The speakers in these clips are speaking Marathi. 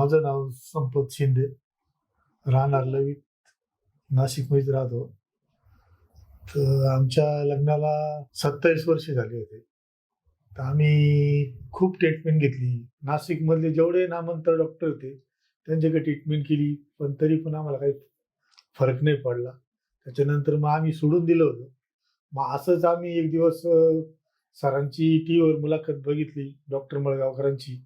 माझं नाव संपत शिंदे. राहणार लवित नाशिकमध्येच राहतो. तर आमच्या लग्नाला सत्तावीस वर्ष झाले होते. तर आम्ही खूप ट्रीटमेंट घेतली. नाशिकमधले जेवढे नामांतर डॉक्टर होते त्यांच्याकडे ट्रीटमेंट केली पण तरी पण आम्हाला काही फरक नाही पडला. त्याच्यानंतर मग आम्ही सोडून दिलं होतं. मग असंच आम्ही एक दिवस सरांची टी व्हीवर मुलाखत बघितली डॉक्टर मळगावकरांची.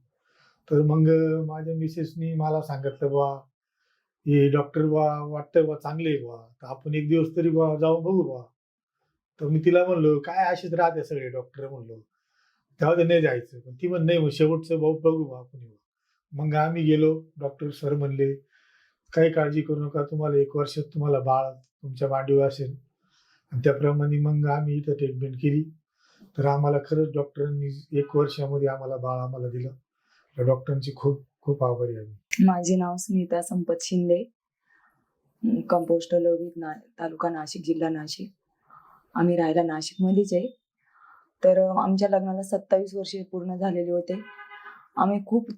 तर मग माझ्या मिसेसनी मला सांगितलं बा हे डॉक्टर बा वाटतंय बा चांगले आहे बा तर आपण एक दिवस तरी बा जाऊन बघू बा तर मी तिला म्हणलो काय असेच राहते सगळे डॉक्टर म्हणलो तेव्हा ते नाही जायचं. पण ती म्हण नाही मग शेवटचं भाऊ बघू बा आपण मग आम्ही गेलो डॉक्टर सर म्हणले काही काळजी करू नका तुम्हाला एक वर्षात तुम्हाला बाळ तुमच्या मांडीवर असेल. आणि त्याप्रमाणे मग आम्ही इथं ट्रीटमेंट केली. तर आम्हाला खरंच डॉक्टरांनी एक वर्षामध्ये आम्हाला बाळ आम्हाला दिलं. त्या डॉक्टरांची खूप खूप आभारी आहे. माझे नाव सुनीता संपत शिंदे. कंपोस्ट ना तालुका नाशिक जिल्हा नाशिक. आम्ही राहायला नाशिकमध्येच आहे. तर आमच्या लग्नाला सत्तावीस वर्षे पूर्ण झालेले होते. आम्ही खूप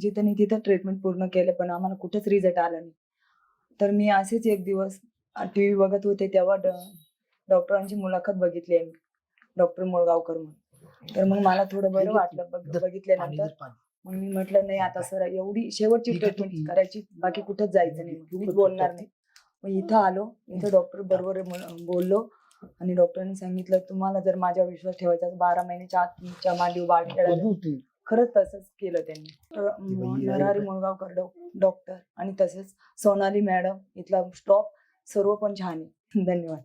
जिथं नाही तिथं ट्रीटमेंट पूर्ण केलं पण आम्हाला कुठंच रिझल्ट आला नाही. तर मी असेच एक दिवस टी व्ही बघत होते तेव्हा डॉक्टरांची मुलाखत बघितली आहे डॉक्टर मुळगावकर म्हणून. तर मग मला थोडं बरं वाटलं बघ- बघितल्यानंतर मग मी म्हटलं नाही आता सर एवढी शेवटची ट्रीटमेंट. करायची बाकी कुठंच जायचं नाही. बोलणार नाही. मग इथं आलो इथं डॉक्टर बरोबर बोललो आणि डॉक्टरांनी सांगितलं तुम्हाला जर माझ्यावर विश्वास ठेवायचा बारा महिन्याच्या आत तुमच्या मांडीवर बाळ खेळायला खरंच तसंच केलं त्यांनी. नरहरी? मुळगावकर डॉक्टर आणि तसेच सोनाली मॅडम इथला स्टॉप सर्व पण छान आहे. धन्यवाद.